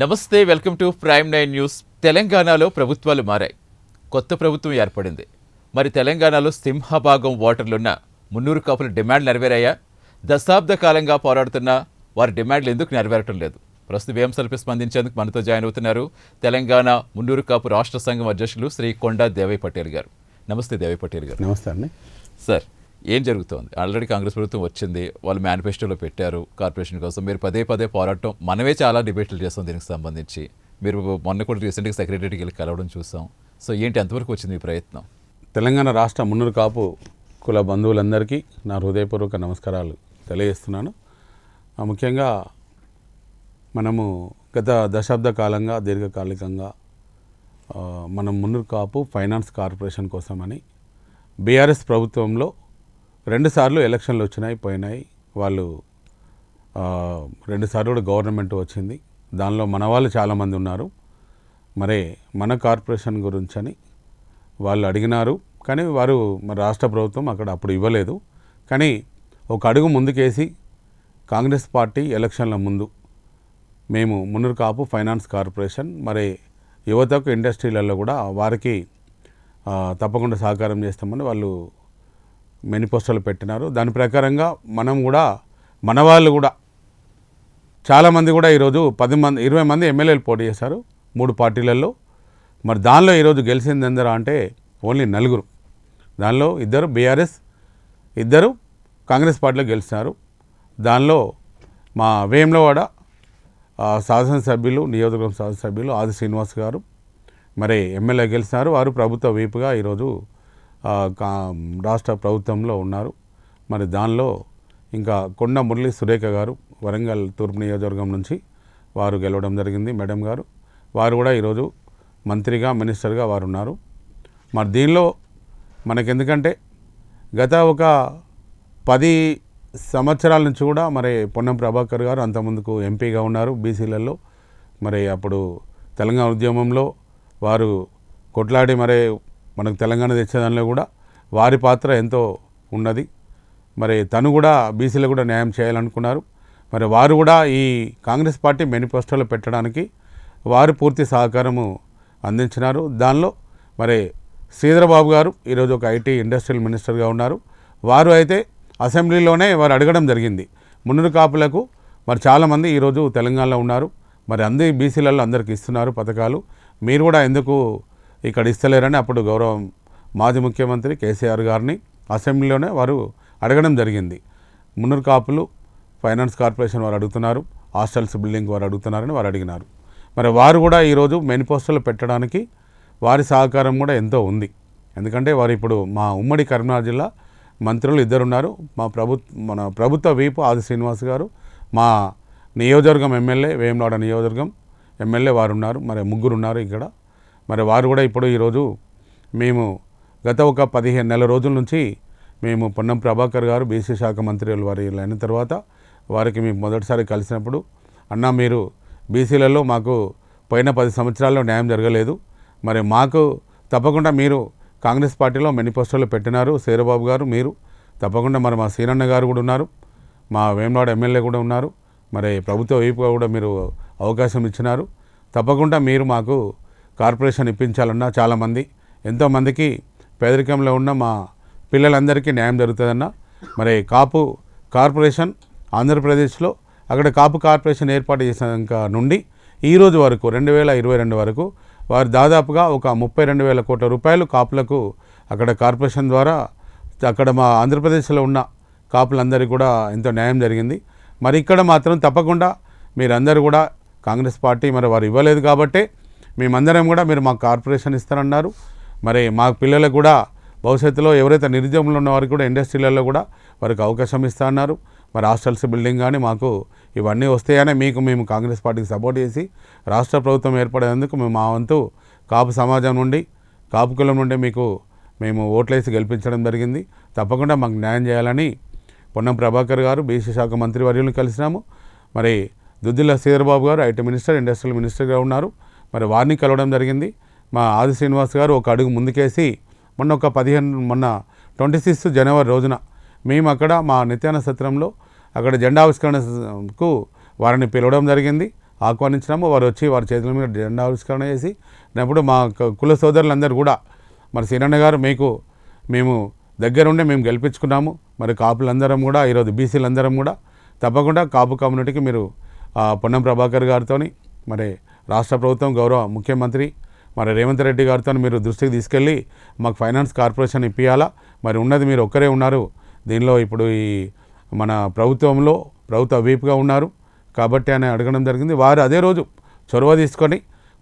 నమస్తే welcome to Prime nine news. తెలంగాణలో ప్రభుత్వాలు మారాయి. కొత్త ప్రభుత్వం ఏర్పడింది. మరి తెలంగాణలో సింహభాగం ఓటర్లున్న మున్నూరు కాపుల డిమాండ్లు నెరవేరాయా? దశాబ్ద కాలంగా పోరాడుతున్న వారి డిమాండ్లు ఎందుకు నెరవేరటం లేదు? ప్రస్తుత అంశాలపై స్పందించేందుకు మనతో జాయిన్ అవుతున్నారు తెలంగాణ మున్నూరు కాపు రాష్ట్ర సంఘం అధ్యక్షులు శ్రీ కొండా దేవయ్య పటేల్ గారు. నమస్తే దేవయ్య పటేల్ గారు. నమస్తే అండి. సార్ ఏం జరుగుతోంది? ఆల్రెడీ కాంగ్రెస్ ప్రభుత్వం వచ్చింది వాళ్ళు మేనిఫెస్టోలో పెట్టారు కార్పొరేషన్ కోసం. మీరు పదే పదే పోరాటం మనమే చాలా డిబేట్లు చేస్తాం దీనికి సంబంధించి. మీరు మొన్న కూడా రీసెంట్గా సెక్రటరీకి వెళ్ళి కలవడం చూసాం. సో ఏంటి ఎంతవరకు వచ్చింది ఈ ప్రయత్నం? తెలంగాణ రాష్ట్ర మున్నూరు కాపు కుల బంధువులందరికీ నా హృదయపూర్వక నమస్కారాలు తెలియజేస్తున్నాను. ముఖ్యంగా మనము గత దశాబ్ద కాలంగా దీర్ఘకాలికంగా మనం మున్నూరు కాపు ఫైనాన్స్ కార్పొరేషన్ కోసమని బీఆర్ఎస్ ప్రభుత్వంలో రెండుసార్లు ఎలక్షన్లు వచ్చినాయి పోయినాయి. వాళ్ళు రెండుసార్లు కూడా గవర్నమెంట్ వచ్చింది. దానిలో మన వాళ్ళు చాలామంది ఉన్నారు. మరే మన కార్పొరేషన్ గురించని వాళ్ళు అడిగినారు. కానీ వారు మరి రాష్ట్ర ప్రభుత్వం అక్కడ అప్పుడు ఇవ్వలేదు. కానీ ఒక అడుగు ముందుకేసి కాంగ్రెస్ పార్టీ ఎలక్షన్ల ముందు మేము మున్నూరు కాపు ఫైనాన్స్ కార్పొరేషన్ మరి యువతకు ఇండస్ట్రీలలో కూడా వారికి తప్పకుండా సహకారం చేస్తామని వాళ్ళు మేనిఫెస్టోలు పెట్టినారు. దాని ప్రకారంగా మనం కూడా మన వాళ్ళు కూడా చాలామంది కూడా ఈరోజు పది మంది ఇరవై మంది ఎమ్మెల్యేలు పోటీ చేశారు మూడు పార్టీలలో. మరి దానిలో ఈరోజు గెలిచింది ఎందరో అంటే ఓన్లీ నలుగురు. దానిలో ఇద్దరు బీఆర్ఎస్ ఇద్దరు కాంగ్రెస్ పార్టీలో గెలిచినారు. దానిలో మా వేములవాడ శాసనసభ్యులు నియోజకవర్గం శాసనసభ్యులు ఆది శ్రీనివాస్ గారు మరి ఎమ్మెల్యే గెలిచినారు. వారు ప్రభుత్వ వైపుగా ఈరోజు రాష్ట్ర ప్రభుత్వంలో ఉన్నారు. మరి దానిలో ఇంకా కొండ మురళి సురేఖ గారు వరంగల్ తూర్పు నియోజకవర్గం నుంచి వారు గెలవడం జరిగింది మేడం గారు. వారు కూడా ఈరోజు మంత్రిగా మినిస్టర్గా వారు ఉన్నారు. మరి దీనిలో మనకెందుకంటే గత ఒక పది సంవత్సరాల నుంచి కూడా మరి పొన్నం ప్రభాకర్ గారు అంతకుముందుకు ఎంపీగా ఉన్నారు బీసీలలో. మరి అప్పుడు తెలంగాణ ఉద్యమంలో వారు కొట్లాడి మరి మనకు తెలంగాణ తెచ్చేదానిలో కూడా వారి పాత్ర ఎంతో ఉన్నది. మరి తను కూడా బీసీలో కూడా న్యాయం చేయాలనుకున్నారు. మరి వారు కూడా ఈ కాంగ్రెస్ పార్టీ మేనిఫెస్టోలో పెట్టడానికి వారు పూర్తి సహకారము అందించినారు. దానిలో మరి శ్రీధరబాబు గారు ఈరోజు ఒక ఐటీ ఇండస్ట్రియల్ మినిస్టర్గా ఉన్నారు. వారు అయితే అసెంబ్లీలోనే వారు అడగడం జరిగింది. మునురు కాపులకు మరి చాలామంది ఈరోజు తెలంగాణలో ఉన్నారు. మరి అందరి బీసీలలో అందరికి ఇస్తున్నారు పథకాలు. మీరు కూడా ఎందుకు ఇక్కడ ఇస్తలేరని అప్పుడు గౌరవం మాజీ ముఖ్యమంత్రి కేసీఆర్ గారిని అసెంబ్లీలోనే వారు అడగడం జరిగింది. మున్నూరు కాపులు ఫైనాన్స్ కార్పొరేషన్ వారు అడుగుతున్నారు హాస్టల్స్ బిల్డింగ్ వారు అడుగుతున్నారని వారు అడిగినారు. మరి వారు కూడా ఈరోజు మేనిఫెస్టోలో పెట్టడానికి వారి సహకారం కూడా ఎంతో ఉంది. ఎందుకంటే వారు ఇప్పుడు మా ఉమ్మడి కరీంనగర్ జిల్లా మంత్రులు ఇద్దరు ఉన్నారు మా ప్రభుత్వ మన ప్రభుత్వ వీపు ఆది శ్రీనివాస్ గారు మా నియోజకవర్గం ఎమ్మెల్యే వేములాడ నియోజకవర్గం ఎమ్మెల్యే వారు ఉన్నారు. మరి ముగ్గురు ఉన్నారు ఇక్కడ. మరి వారు కూడా ఇప్పుడు ఈరోజు మేము గత ఒక పదిహేను నెలల రోజుల నుంచి మేము పొన్నం ప్రభాకర్ గారు బీసీ శాఖ మంత్రి వారి అయిన తర్వాత వారికి మేము మొదటిసారి కలిసినప్పుడు అన్న మీరు బీసీలలో మాకు పోయిన పది సంవత్సరాల్లో న్యాయం జరగలేదు. మరి మాకు తప్పకుండా మీరు కాంగ్రెస్ పార్టీలో మేనిఫెస్టోలో పెట్టినారు శీరబాబు గారు మీరు తప్పకుండా మరి మా సీనన్న గారు కూడా ఉన్నారు మా వేమనాడు ఎమ్మెల్యే కూడా ఉన్నారు. మరి ప్రభుత్వ వైపుగా కూడా మీరు అవకాశం ఇచ్చినారు. తప్పకుండా మీరు మాకు కార్పొరేషన్ ఇప్పించాలన్నా చాలామంది ఎంతోమందికి పేదరికంలో ఉన్న మా పిల్లలందరికీ న్యాయం జరుగుతుందన్న. మరి కాపు కార్పొరేషన్ ఆంధ్రప్రదేశ్లో అక్కడ కాపు కార్పొరేషన్ ఏర్పాటు చేసినాక నుండి ఈరోజు వరకు రెండు వేల ఇరవై రెండు వరకు వారు దాదాపుగా ఒక ముప్పై రెండు వేల కోట్ల రూపాయలు కాపులకు అక్కడ కార్పొరేషన్ ద్వారా అక్కడ మా ఆంధ్రప్రదేశ్లో ఉన్న కాపులందరికీ కూడా ఎంతో న్యాయం జరిగింది. మరి ఇక్కడ మాత్రం తప్పకుండా మీరందరూ కూడా కాంగ్రెస్ పార్టీ మరి వారు ఇవ్వలేదు కాబట్టే మేమందరం కూడా మీరు మాకు కార్పొరేషన్ ఇస్తారన్నారు. మరి మా పిల్లలకు కూడా భవిష్యత్తులో ఎవరైతే నిరుద్యోగంలో ఉన్న వారికి కూడా ఇండస్ట్రీలలో కూడా వారికి అవకాశం ఇస్తా అన్నారు మరి హాస్టల్స్ బిల్డింగ్ కానీ మాకు ఇవన్నీ వస్తాయనే మీకు మేము కాంగ్రెస్ పార్టీకి సపోర్ట్ చేసి రాష్ట్ర ప్రభుత్వం ఏర్పడేందుకు మేము మా వంతు కాపు సమాజం నుండి కాపు కులం నుండి మీకు మేము ఓట్లేసి గెలిపించడం జరిగింది. తప్పకుండా మాకు న్యాయం చేయాలని పొన్నం ప్రభాకర్ గారు బీసీ శాఖ మంత్రి వర్యులను కలిసినాము. మరి దుద్దిల్ల శ్రీధరబాబు గారు ఐటీ మినిస్టర్ ఇండస్ట్రియల్ మినిస్టర్గా ఉన్నారు. మరి వారిని కలవడం జరిగింది. మా ఆది శ్రీనివాస్ గారు ఒక అడుగు ముందుకేసి మొన్న ఒక పదిహేను మొన్న ట్వంటీ సిక్స్త్ జనవరి రోజున మేము అక్కడ మా నిత్యాన సత్రంలో అక్కడ జెండా ఆవిష్కరణకు వారిని పిలవడం జరిగింది. ఆహ్వానించినాము. వారు వచ్చి వారి చేతుల మీద జెండా ఆవిష్కరణ చేసి అప్పుడు మా కుల సోదరులందరూ కూడా మరి సీనన్న గారు మీకు మేము దగ్గరుండే మేము గెలిపించుకున్నాము. మరి కాపులందరం కూడా ఈరోజు బీసీలందరం కూడా తప్పకుండా కాపు కమ్యూనిటీకి మీరు పొన్నం ప్రభాకర్ గారితోని మరి రాష్ట్ర ప్రభుత్వం గౌరవ ముఖ్యమంత్రి మరి రేవంత్ రెడ్డి గారితో మీరు దృష్టికి తీసుకెళ్ళి మాకు ఫైనాన్స్ కార్పొరేషన్ ఇప్పించాలా మరి ఉన్నది మీరు ఒక్కరే ఉన్నారు. దీనిలో ఇప్పుడు ఈ మన ప్రభుత్వంలో ప్రభుత్వ వీపుగా ఉన్నారు. కాబట్టి అని అడగడం జరిగింది. వారు అదే రోజు చొరవ తీసుకొని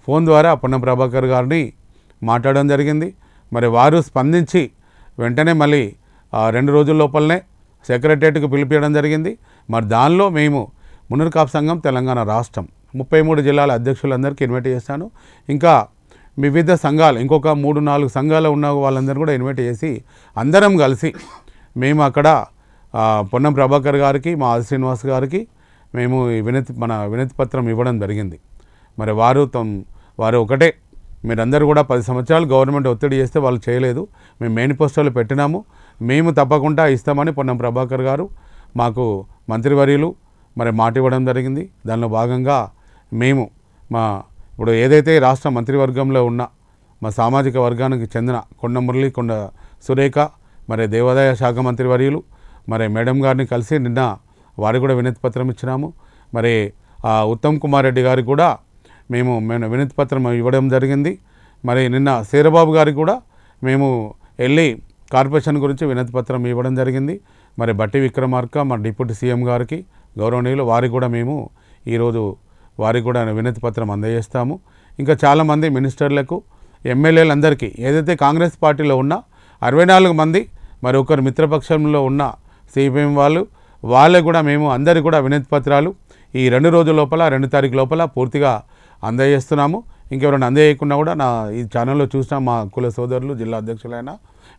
ఫోన్ ద్వారా పొన్నం ప్రభాకర్ గారిని మాట్లాడడం జరిగింది. మరి వారు స్పందించి వెంటనే మళ్ళీ రెండు రోజుల లోపలనే సెక్రటరియట్కి పిలిపించడం జరిగింది. మరి దానిలో మేము మునర్కాప్ సంఘం తెలంగాణ రాష్ట్రం. ముప్పై మూడు జిల్లాల అధ్యక్షులందరికీ ఇన్వైట్ చేశాను ఇంకా వివిధ సంఘాలు ఇంకొక మూడు నాలుగు సంఘాలు ఉన్న వాళ్ళందరూ కూడా ఇన్వైట్ చేసి అందరం కలిసి మేము అక్కడ పొన్నం ప్రభాకర్ గారికి మా ఆది శ్రీనివాస్ గారికి మేము వినతి మన వినతి పత్రం ఇవ్వడం జరిగింది. మరి వారు తమ్ వారు ఒకటే. మీరందరూ కూడా పది సంవత్సరాలు గవర్నమెంట్ ఒత్తిడి చేస్తే వాళ్ళు చేయలేదు. మేము మేనిఫెస్టోలో పెట్టినాము. మేము తప్పకుండా ఇస్తామని పొన్నం ప్రభాకర్ గారు మాకు మంత్రివర్యులు మరి మాట ఇవ్వడం జరిగింది. దానిలో భాగంగా మేము మా ఇప్పుడు ఏదైతే రాష్ట్ర మంత్రివర్గంలో ఉన్న మా సామాజిక వర్గానికి చెందిన కొండ మురళి కొండ సురేఖ మరి దేవాదాయ శాఖ మంత్రివర్యులు మరి మేడం గారిని కలిసి నిన్న వారికి కూడా వినతి పత్రం ఇచ్చినాము. మరి ఆ ఉత్తమ్ కుమార్ రెడ్డి గారికి కూడా మేము మేము వినతి పత్రం ఇవ్వడం జరిగింది. మరి నిన్న శీరబాబు గారికి కూడా మేము వెళ్ళి కార్పొరేషన్ గురించి వినతి పత్రం ఇవ్వడం జరిగింది. మరి బట్టి విక్రమార్క మన డిప్యూటీ సీఎం గారికి గౌరవనీయులు వారికి కూడా మేము ఈరోజు వారికి కూడా వినతి పత్రం అందజేస్తాము. ఇంకా చాలామంది మినిస్టర్లకు ఎమ్మెల్యేలందరికీ ఏదైతే కాంగ్రెస్ పార్టీలో ఉన్న అరవై నాలుగు మంది మరి ఒకరు మిత్రపక్షంలో ఉన్న సిపిఎం వాళ్ళు వాళ్ళకు కూడా మేము అందరికీ కూడా వినతి పత్రాలు ఈ రెండు రోజుల లోపల రెండు తారీఖు లోపల పూర్తిగా అందజేస్తున్నాము. ఇంకెవరైనా అందజేయకుండా కూడా నా ఈ ఛానల్లో చూసిన మా కుల సోదరులు జిల్లా అధ్యక్షులైన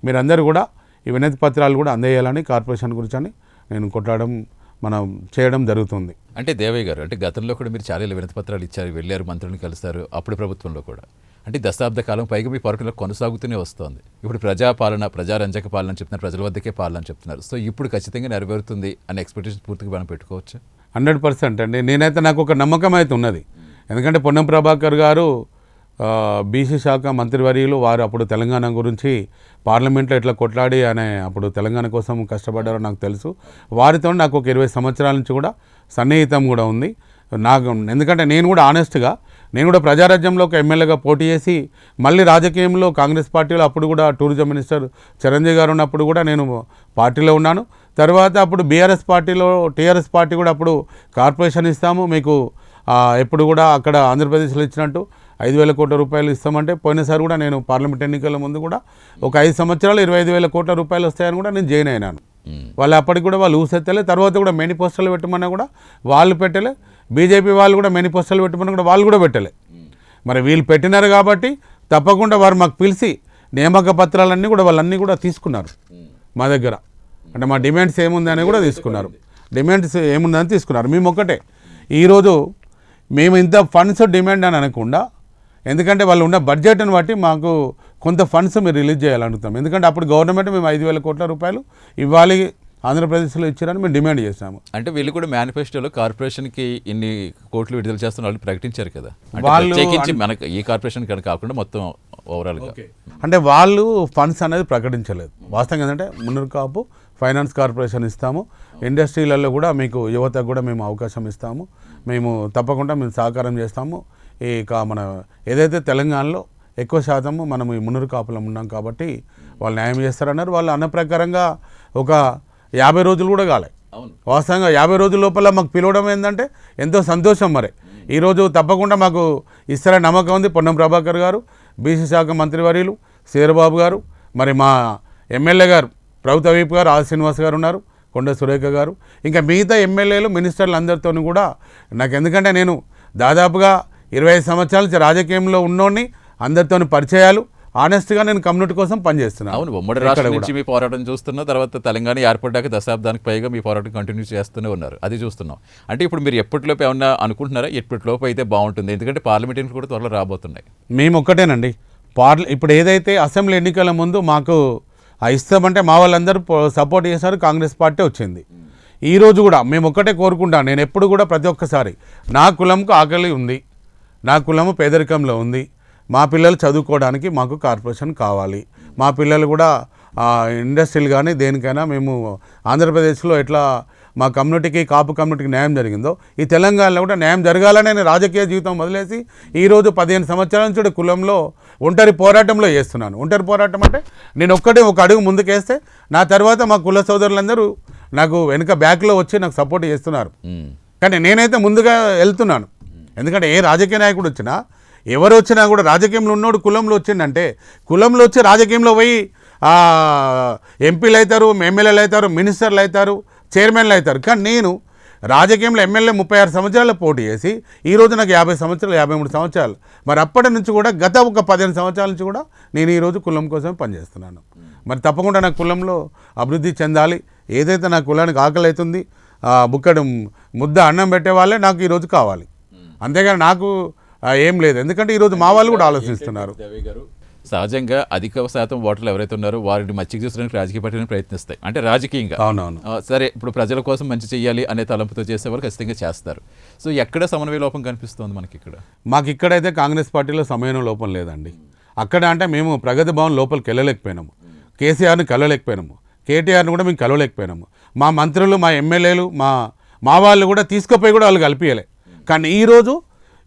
మీరందరూ కూడా ఈ వినతి పత్రాలు కూడా అందజేయాలని కార్పొరేషన్ గురించి నేను కొట్టడం మనం చేయడం జరుగుతుంది. అంటే దేవయ్య గారు అంటే గతంలో కూడా మీరు చాలా వినతి పత్రాలు ఇచ్చారు వెళ్ళారు మంత్రులను కలుస్తారు అప్పుడు ప్రభుత్వంలో కూడా. అంటే దశాబ్ద కాలం పైగా మీ పోరాటంలో కొనసాగుతూనే వస్తోంది. ఇప్పుడు ప్రజాపాలన ప్రజారంజక పాలన చెప్తున్నారు ప్రజల వద్దకే పాలన చెప్తున్నారు. సో ఇప్పుడు ఖచ్చితంగా నెరవేరుతుంది అనే ఎక్స్పెక్టేషన్ పూర్తిగా మనం పెట్టుకోవచ్చు? హండ్రెడ్ పర్సెంట్ అండి. నేనైతే నాకు ఒక నమ్మకం అయితే ఉన్నది. ఎందుకంటే పొన్నం ప్రభాకర్ గారు బీసీ శాఖ మంత్రివర్యులు వారు అప్పుడు తెలంగాణ గురించి పార్లమెంట్లో ఎట్లా కొట్లాడి అనే అప్పుడు తెలంగాణ కోసం కష్టపడ్డారో నాకు తెలుసు. వారితో నాకు ఒక ఇరవై సంవత్సరాల నుంచి కూడా సన్నిహితం కూడా ఉంది. నాకు ఎందుకంటే నేను కూడా ఆనెస్ట్గా నేను కూడా ప్రజారాజ్యంలో ఒక ఎమ్మెల్యేగా పోటీ చేసి మళ్ళీ రాజకీయంలో కాంగ్రెస్ పార్టీలో అప్పుడు కూడా టూరిజం మినిస్టర్ చిరంజీవి గారు ఉన్నప్పుడు కూడా నేను పార్టీలో ఉన్నాను. తర్వాత అప్పుడు బీఆర్ఎస్ పార్టీలో టీఆర్ఎస్ పార్టీ కూడా అప్పుడు కార్పొరేషన్ ఇస్తాము. మీకు ఎప్పుడు కూడా అక్కడ ఆంధ్రప్రదేశ్లో ఇచ్చినట్టు ఐదు వేల కోట్ల రూపాయలు ఇస్తామంటే పోయినసారి కూడా నేను పార్లమెంట్ ఎన్నికల ముందు కూడా ఒక ఐదు సంవత్సరాలు ఇరవై ఐదు వేల కోట్ల రూపాయలు వస్తాయని కూడా నేను జాయిన్ అయినాను. వాళ్ళు అప్పటికి కూడా వాళ్ళు ఊసెత్తలే తర్వాత కూడా మేనిఫెస్టోలు పెట్టమన్నా కూడా వాళ్ళు పెట్టలే బీజేపీ వాళ్ళు కూడా మేనిఫెస్టోలు పెట్టమన్నా కూడా వాళ్ళు కూడా పెట్టలే. మరి వీళ్ళు పెట్టినారు కాబట్టి తప్పకుండా వారు మాకు పిలిచి నియామక పత్రాలన్నీ కూడా వాళ్ళన్నీ కూడా తీసుకున్నారు మా దగ్గర. అంటే మా డిమాండ్స్ ఏముందని కూడా తీసుకున్నారు. డిమాండ్స్ ఏముందని తీసుకున్నారు. మేము ఒక్కటే. ఈరోజు మేము ఇంత ఫండ్స్ డిమాండ్ అని అనకుండా ఎందుకంటే వాళ్ళు ఉన్న బడ్జెట్ని బట్టి మాకు కొంత ఫండ్స్ మీరు రిలీజ్ చేయాలనుకుంటాం. ఎందుకంటే అప్పుడు గవర్నమెంట్ మేము ఐదు వేల కోట్ల రూపాయలు ఇవ్వాలి ఆంధ్రప్రదేశ్లో ఇచ్చారని మేము డిమాండ్ చేసాము అంటే వీళ్ళు కూడా మేనిఫెస్టోలో కార్పొరేషన్కి ఇన్ని కోట్లు విడుదల చేస్తున్న వాళ్ళు ప్రకటించారు కదా. అంటే వాళ్ళు మనకు ఈ కార్పొరేషన్ కనుక కాకుండా మొత్తం ఓవరాల్గా అంటే వాళ్ళు ఫండ్స్ అనేది ప్రకటించలేదు. వాస్తవంగా ఏంటంటే మున్నూరు కాపు ఫైనాన్స్ కార్పొరేషన్ ఇస్తాము. ఇండస్ట్రీలలో కూడా మీకు యువతకు కూడా మేము అవకాశం ఇస్తాము. మేము తప్పకుండా మేము సహకారం చేస్తాము. ఈ కా మన ఏదైతే తెలంగాణలో ఎక్కువ శాతము మనం ఈ మున్నూరు కాపులం ఉన్నాం కాబట్టి వాళ్ళు న్యాయం చేస్తారన్నారు. వాళ్ళు అన్న ప్రకారంగా ఒక యాభై రోజులు కూడా కాలే. వాస్తవంగా యాభై రోజుల లోపల మాకు పిలవడం ఏంటంటే ఎంతో సంతోషం మరి. ఈరోజు తప్పకుండా మాకు ఇస్తారని నమ్మకం ఉంది పొన్నం ప్రభాకర్ గారు బీసీ శాఖ మంత్రివర్యులు శేరబాబు గారు మరి మా ఎమ్మెల్యే గారు ప్రభుత్వ వీపు గారు ఆది శ్రీనివాస్ గారు ఉన్నారు కొండ సురేఖ గారు. ఇంకా మిగతా ఎమ్మెల్యేలు మినిస్టర్లు అందరితో కూడా నాకు ఎందుకంటే నేను దాదాపుగా ఇరవై ఐదు సంవత్సరాల నుంచి రాజకీయంలో ఉన్నోడిని అందరితో పరిచయాలు ఆనెస్ట్గా నేను కమ్యూనిటీ కోసం పనిచేస్తున్నాను. అవును ఉమ్మడి రాష్ట్రం. నుంచి మీ పోరాటం చూస్తున్నా తర్వాత తెలంగాణ ఏర్పడ్డాక దశాబ్దానికి పైగా మీ పోరాటం కంటిన్యూ చేస్తూనే ఉన్నారు. అది చూస్తున్నాం. అంటే ఇప్పుడు మీరు ఎప్పటిలోపు ఏమన్నా అనుకుంటున్నారా? ఎప్పటిలోపు అయితే బాగుంటుంది? ఎందుకంటే పార్లమెంట్ ఎన్నికలు కూడా త్వరలో రాబోతున్నాయి. మేము ఒక్కటేనండి పార్ల ఇప్పుడు ఏదైతే అసెంబ్లీ ఎన్నికల ముందు మాకు ఆ ఇస్తామంటే మా వాళ్ళందరూ సపోర్ట్ చేశారు కాంగ్రెస్ పార్టీ వచ్చింది. ఈ రోజు కూడా మేము ఒక్కటే కోరుకుంటాం. నేను ఎప్పుడు కూడా ప్రతి ఒక్కసారి నా కులంకు ఆకలి ఉంది. నా కులము పేదరికంలో ఉంది. మా పిల్లలు చదువుకోవడానికి మాకు కార్పొరేషన్ కావాలి. మా పిల్లలు కూడా ఇండస్ట్రీలు కానీ దేనికైనా మేము ఆంధ్రప్రదేశ్లో ఎట్లా మా కమ్యూనిటీకి కాపు కమ్యూనిటీకి న్యాయం జరిగిందో ఈ తెలంగాణలో కూడా న్యాయం జరగాలని నేను రాజకీయ జీవితం వదిలేసి ఈరోజు పదిహేను సంవత్సరాల నుంచి కులంలో ఒంటరి పోరాటంలో చేస్తున్నాను. ఒంటరి పోరాటం అంటే నేను ఒక్కటే ఒక అడుగు ముందుకేస్తే నా తర్వాత మా కుల సోదరులందరూ నాకు వెనుక బ్యాక్లో వచ్చి నాకు సపోర్ట్ చేస్తున్నారు. కానీ నేనైతే ముందుగా వెళ్తున్నాను. ఎందుకంటే ఏ రాజకీయ నాయకుడు వచ్చినా ఎవరు వచ్చినా కూడా రాజకీయంలో ఉన్నోడు కులంలో వచ్చిందంటే కులంలో వచ్చి రాజకీయంలో పోయి ఎంపీలు అవుతారు ఎమ్మెల్యేలు అవుతారు మినిస్టర్లు అవుతారు చైర్మన్లు అవుతారు. కానీ నేను రాజకీయంలో ఎమ్మెల్యే ముప్పై ఆరు సంవత్సరాలు పోటీ చేసి ఈ రోజు నాకు యాభై సంవత్సరాలు యాభై మూడు సంవత్సరాలు. మరి అప్పటి నుంచి కూడా గత ఒక పదిహేను సంవత్సరాల నుంచి కూడా నేను ఈరోజు కులం కోసం పనిచేస్తున్నాను. మరి తప్పకుండా నా కులంలో అభివృద్ధి చెందాలి. ఏదైతే నా కులానికి ఆకలి అవుతుంది బుక్కడు ముద్ద అన్నం పెట్టే వాళ్ళే నాకు ఈరోజు కావాలి. అంతేగాని నాకు ఏం లేదు. ఎందుకంటే ఈరోజు మా వాళ్ళు కూడా ఆలోచిస్తున్నారు. సహజంగా అధిక శాతం ఓటర్లు ఎవరైతే ఉన్నారో వారిని మచ్చిక చూసడానికి రాజకీయ పార్టీలు ప్రయత్నిస్తాయి. అంటే రాజకీయంగా. అవునవును. సరే ఇప్పుడు ప్రజల కోసం మంచి చేయాలి అనే తలంపుతో చేసేవాళ్ళు ఖచ్చితంగా చేస్తారు. సో ఎక్కడ సమన్వయ లోపం కనిపిస్తోంది మనకి ఇక్కడ మాకు ఇక్కడైతే కాంగ్రెస్ పార్టీలో సమయం లోపం లేదండి. అక్కడ అంటే మేము ప్రగతి భవన్ లోపలికి వెళ్ళలేకపోయినాము. కేసీఆర్ని కలవలేకపోయినాము. కేటీఆర్ని కూడా మేము కలవలేకపోయినాము. మా మంత్రులు మా ఎమ్మెల్యేలు మా మా వాళ్ళు కూడా తీసుకుపోయి కూడా వాళ్ళు కలిపియలే. కానీ ఈరోజు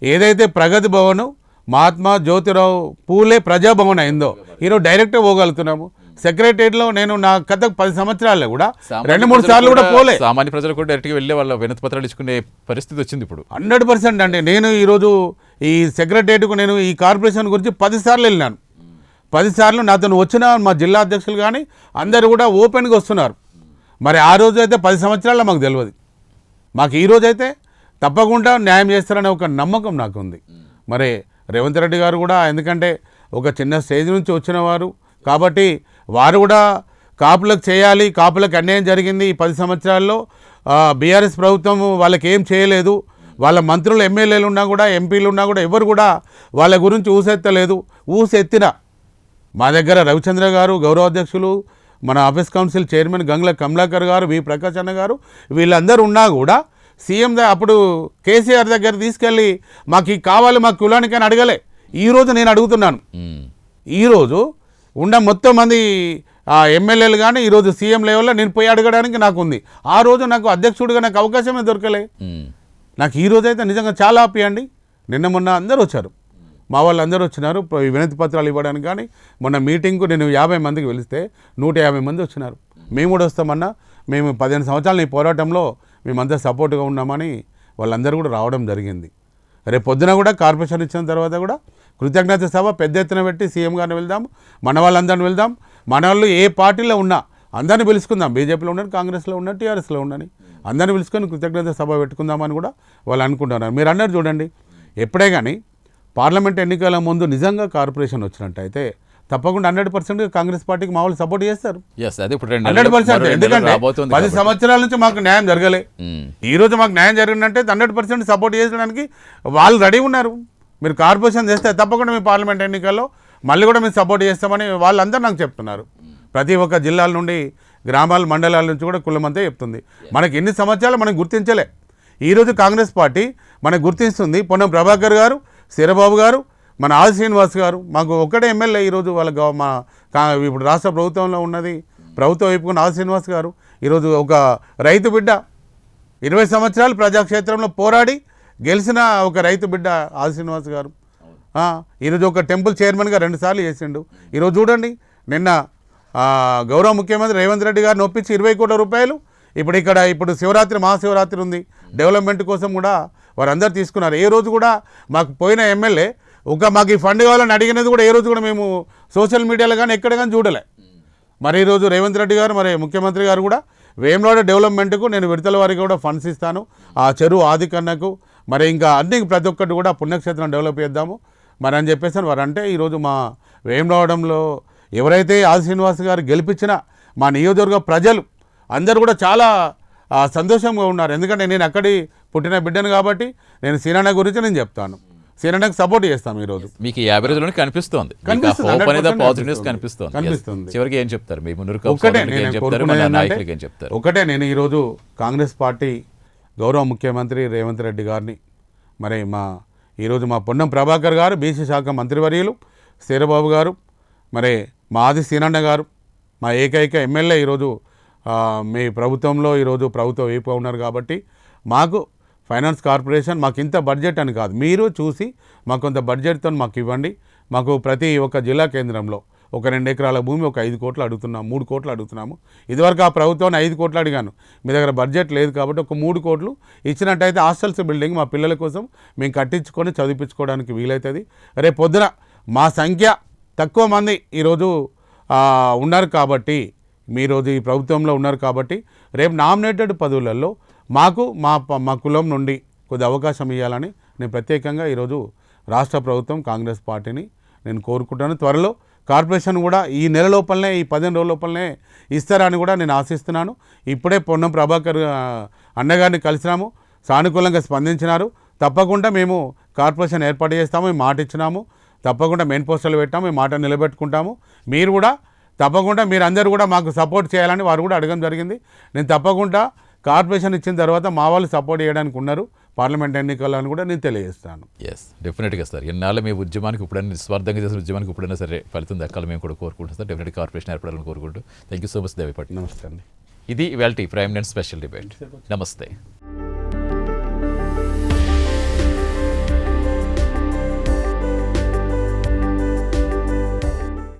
ఏదైతే ప్రగతి భవన్ మహాత్మా జ్యోతిరావు పూలే ప్రజాభవన్ అయిందో ఈరోజు డైరెక్ట్గా పోగలుగుతున్నాము. సెక్రటరియట్లో నేను నా గత పది సంవత్సరాల్లో కూడా రెండు మూడు సార్లు కూడా పోలే. సామాన్య ప్రజలు కూడా డైరెక్ట్గా వెళ్ళే వాళ్ళ వినతి పత్రాలు ఇచ్చుకునే పరిస్థితి వచ్చింది ఇప్పుడు. హండ్రెడ్ పర్సెంట్ అండి. నేను ఈరోజు ఈ సెక్రటరియట్కు నేను ఈ కార్పొరేషన్ గురించి పదిసార్లు వెళ్ళినాను. పదిసార్లు నాతో వచ్చిన మా జిల్లా అధ్యక్షులు కానీ అందరూ కూడా ఓపెన్గా వస్తున్నారు. మరి ఆ రోజు అయితే పది సంవత్సరాల్లో మాకు తెలియదు మాకు ఈ రోజు అయితే తప్పకుండా న్యాయం చేస్తారనే ఒక నమ్మకం నాకు ఉంది మరి రేవంత్ రెడ్డి గారు కూడా ఎందుకంటే ఒక చిన్న స్టేజ్ నుంచి వచ్చిన వారు కాబట్టి వారు కూడా కాపులకు చేయాలి కాపులకు అన్యాయం జరిగింది ఈ పది సంవత్సరాల్లో. బీఆర్ఎస్ ప్రభుత్వం వాళ్ళకి ఏం చేయలేదు. వాళ్ళ మంత్రులు ఎమ్మెల్యేలు ఉన్నా కూడా ఎంపీలు ఉన్నా కూడా ఎవరు కూడా వాళ్ళ గురించి ఊసెత్తలేదు. ఊసెత్తిన మా దగ్గర రవిచంద్ర గారు గౌరవాధ్యక్షులు మన office council chairman Gangla Kamalakar గారు వి ప్రకాష్ అన్న గారు వీళ్ళందరూ ఉన్నా కూడా సీఎం అప్పుడు కేసీఆర్ దగ్గర తీసుకెళ్ళి మాకు ఈ కావాలి మా కులానికి అని అడగలే. ఈరోజు నేను అడుగుతున్నాను. ఈరోజు ఉన్న మొత్తం మంది ఎమ్మెల్యేలు కానీ ఈరోజు సీఎం లెవెల్లో నేను పోయి అడగడానికి నాకు ఉంది ఆ రోజు నాకు అధ్యక్షుడిగా నాకు అవకాశమే దొరకలే. నాకు ఈ రోజు అయితే నిజంగా చాలా హ్యాపీ అండి. నిన్న మొన్న అందరూ వచ్చారు. మా వాళ్ళు అందరూ వచ్చినారు వినతి పత్రాలు ఇవ్వడానికి కానీ మొన్న మీటింగ్కు నేను యాభై మందికి పిలిస్తే నూట యాభై మంది వచ్చినారు. మేము కూడా వస్తామన్నా మేము పదిహేను సంవత్సరాలు ఈ పోరాటంలో మేమంతా సపోర్ట్గా ఉన్నామని వాళ్ళందరూ కూడా రావడం జరిగింది. రేపు పొద్దున కూడా కార్పొరేషన్ ఇచ్చిన తర్వాత కూడా కృతజ్ఞత సభ పెద్ద ఎత్తున పెట్టి సీఎం గారిని వెళ్దాం మన వాళ్ళందరిని వెళ్దాం మన వాళ్ళు ఏ పార్టీలో ఉన్నా అందరిని పిలుచుకుందాం. బీజేపీలో ఉండని కాంగ్రెస్లో ఉన్న టీఆర్ఎస్లో ఉండని అందరిని పిలుచుకొని కృతజ్ఞత సభ పెట్టుకుందామని కూడా వాళ్ళు అనుకుంటున్నారు. మీరు అన్నారు చూడండి ఎప్పుడే కానీ పార్లమెంట్ ఎన్నికల ముందు నిజంగా కార్పొరేషన్ వచ్చినట్టయితే తప్పకుండా హండ్రెడ్ పర్సెంట్ కాంగ్రెస్ పార్టీకి మా వాళ్ళు సపోర్ట్ చేస్తారు. Hundred percent. ఎందుకంటే పది. సంవత్సరాల నుంచి మాకు న్యాయం జరగలే. ఉమ్. ఈ రోజు మాకు న్యాయం జరిగిందంటే హండ్రెడ్ పర్సెంట్ సపోర్ట్ చేయడానికి వాళ్ళు రెడీ ఉన్నారు. మీరు కార్పొరేషన్ చేస్తే తప్పకుండా మీ పార్లమెంట్ ఎన్నికల్లో మళ్ళీ కూడా మేము సపోర్ట్ చేస్తామని వాళ్ళందరూ నాకు చెప్తున్నారు. ప్రతి ఒక్క జిల్లాల నుండి గ్రామాల మండలాల నుంచి కూడా కులమంతా చెప్తుంది. మనకి ఎన్ని సంవత్సరాలు మనం గుర్తించలే. ఈరోజు కాంగ్రెస్ పార్టీ మనకు గుర్తిస్తుంది పొన్నం ప్రభాకర్ గారు శీరబాబు గారు మన ఆది శ్రీనివాస్ గారు మాకు ఒక్కడే ఎమ్మెల్యే ఈరోజు వాళ్ళ మా కా- ఇప్పుడు రాష్ట్ర ప్రభుత్వంలో ఉన్నది. ప్రభుత్వం వైపుకున్న ఆది శ్రీనివాస్ గారు ఈరోజు ఒక రైతు బిడ్డ ఇరవై సంవత్సరాలు ప్రజాక్షేత్రంలో పోరాడి గెలిచిన ఒక రైతు బిడ్డ ఆది శ్రీనివాస్ గారు. ఈరోజు ఒక టెంపుల్ చైర్మన్గా రెండుసార్లు చేసిండు. ఈరోజు చూడండి నిన్న గౌరవ ముఖ్యమంత్రి రేవంత్ రెడ్డి గారిని ఒప్పించి ఇరవై కోట్ల రూపాయలు. ఇప్పుడు ఇక్కడ ఇప్పుడు శివరాత్రి మహాశివరాత్రి ఉంది. డెవలప్మెంట్ కోసం కూడా వారందరూ తీసుకున్నారు. ఏ రోజు కూడా మాకు పోయిన ఎమ్మెల్యే ఒక మాకు ఈ ఫండ్ కావాలని అడిగినది కూడా ఏ రోజు కూడా మేము సోషల్ మీడియాలో కానీ ఎక్కడ కానీ చూడలే. మరి ఈరోజు రేవంత్ రెడ్డి గారు మరి ముఖ్యమంత్రి గారు కూడా వేమనాడు డెవలప్మెంట్కు నేను విడతల వారికి కూడా ఫండ్స్ ఇస్తాను. ఆ చెరువు ఆదికన్నకు మరి ఇంకా అన్ని ప్రతి ఒక్కటి కూడా పుణ్యక్షేత్రం డెవలప్ చేద్దాము. మరి అని చెప్పేసి వారు అంటే ఈరోజు మా వేమరావడంలో ఎవరైతే ఆది శ్రీనివాస్ గారు గెలిపించిన మా నియోజకవర్గ ప్రజలు అందరూ కూడా చాలా సంతోషంగా ఉన్నారు. ఎందుకంటే నేను అక్కడి పుట్టిన బిడ్డను కాబట్టి నేను సీనాన గురించి నేను చెప్తాను. సీనన్నకు సపోర్ట్ చేస్తాం ఈరోజు మీకు ఈ యావరేజ్లోనే కనిపిస్తోంది. కనిపిస్తుంది, హోప్ అనేది 100% పాజిటివ్నెస్ కనిపిస్తుంది. చివరికి ఏం చెప్తారు? మీ ఒక్కటే సోదరులకి ఏం చెప్తారు? నాయకులకి ఏం ఒకటే నేను ఈరోజు కాంగ్రెస్ పార్టీ గౌరవ ముఖ్యమంత్రి రేవంత్ రెడ్డి గారిని మరి మా ఈరోజు మా పొన్నం ప్రభాకర్ గారు బీసీ శాఖ మంత్రివర్యులు స్థిరబాబు గారు మరి మా ఆది సీనన్న గారు మా ఏకైక ఎమ్మెల్యే ఈరోజు మీ ప్రభుత్వంలో ఈరోజు ప్రభుత్వ వైపు ఉన్నారు కాబట్టి మాకు ఫైనాన్స్ కార్పొరేషన్ మాకు ఇంత బడ్జెట్ అని కాదు. మీరు చూసి మాకు కొంత బడ్జెట్తో మాకు ఇవ్వండి. మాకు ప్రతి ఒక్క జిల్లా కేంద్రంలో ఒక రెండు ఎకరాల భూమి ఒక ఐదు కోట్లు అడుగుతున్నాము మూడు కోట్లు అడుగుతున్నాము. ఇదివరకు ఆ ప్రభుత్వాన్ని ఐదు కోట్లు అడిగాను. మీ దగ్గర బడ్జెట్ లేదు కాబట్టి ఒక మూడు కోట్లు ఇచ్చినట్టయితే హాస్టల్స్ బిల్డింగ్ మా పిల్లల కోసం మేము కట్టించుకొని చదివించుకోవడానికి వీలవుతుంది రేపు పొద్దున మా సంఖ్య తక్కువ మంది ఈరోజు ఉన్నారు కాబట్టి మీ రోజు ఈ ప్రభుత్వంలో ఉన్నారు కాబట్టి రేపు నామినేటెడ్ పదవులలో మాకు మా మా కులం నుండి కొద్ది అవకాశం ఇవ్వాలని నేను ప్రత్యేకంగా ఈరోజు రాష్ట్ర ప్రభుత్వం కాంగ్రెస్ పార్టీని నేను కోరుకుంటాను. త్వరలో కార్పొరేషన్ కూడా ఈ నెల లోపలనే ఈ పదిహేను రోజుల లోపలనే ఇస్తారని కూడా నేను ఆశిస్తున్నాను. ఇప్పుడే పొన్నం ప్రభాకర్ అన్నగారిని కలిసినాము. సానుకూలంగా స్పందించినారు. తప్పకుండా మేము కార్పొరేషన్ ఏర్పాటు చేస్తాము మేము మాట ఇచ్చినాము. తప్పకుండా మెయిన్ పోస్టర్లు పెట్టాము మేము మాట నిలబెట్టుకుంటాము. మీరు కూడా తప్పకుండా మీరు అందరూ కూడా మాకు సపోర్ట్ చేయాలని వారు కూడా అడగడం జరిగింది. నేను తప్పకుండా కార్పొరేషన్ ఇచ్చిన తర్వాత మా వాళ్ళు సపోర్ట్ చేయడానికి ఉన్నారు. పార్లమెంట్ ఎన్నికలను కూడా నేను తెలియజేస్తాను. ఎస్ డెఫినెట్గా సార్ ఎన్నాళ్ళు మీ ఉద్యమానికి ఇప్పుడైనా నిస్వార్థంగా చేసిన ఉద్యమానికి ఇప్పుడైనా సరే ఫలితం దక్కాలి మేము కూడా కోరుకుంటాం సార్. డెఫినెట్ కార్పొరేషన్ ఏర్పడాలని కోరుకుంటూ. థ్యాంక్ యూ సో మచ్ దేవిపట్ నమస్తే అండి. ఇది ఇవాళ ప్రైమ్ స్పెషల్ డిబేట్ నమస్తే